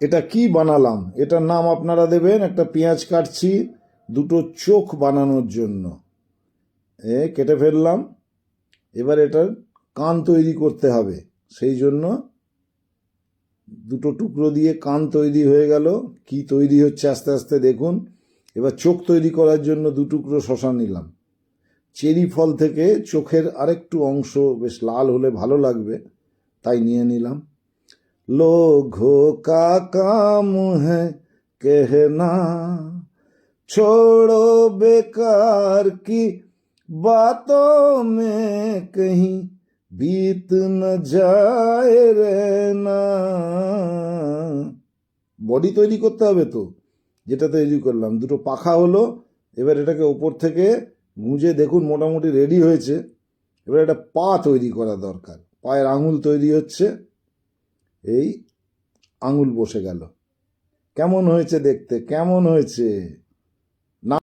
এটা কি বানালাম? এটার নাম আপনারা দেবেন, একটা পেঁয়াজ কাটছি, দুটো চোখ বানানোর জন্য। এ, কেটে ফেললাম। এবার এটার কান তৈরি করতে হবে। সেই জন্য দুটো টুকরো দিয়ে কান তৈরি হয়ে গেল। কি তৈরি হচ্ছে আস্তে আস্তে দেখুন। এবার চোখ তৈরি করার জন্য দু টুকরো শশা নিলাম। চেরি ফল থেকে চোখের আরেকটু অংশ বেশ লাল হলে ভালো লাগবে, তাই নিয়ে নিলাম। लोगों का काम है कहना छोड़ो बेकार की बातों में कहीं बीत न जाए रहना বডি তৈরি করতে হবে তো যেটা তৈরি করলাম দুটো পাখা হলো এবার এটাকে ওপর থেকে গুঁজে দেখুন মোটামুটি রেডি হয়েছে এবার একটা পা তৈরি করা দরকার পায়ের আঙুল তৈরি হচ্ছে এই আঙুল বসে গেল। কেমন হয়েছে দেখতে? কেমন হয়েছে?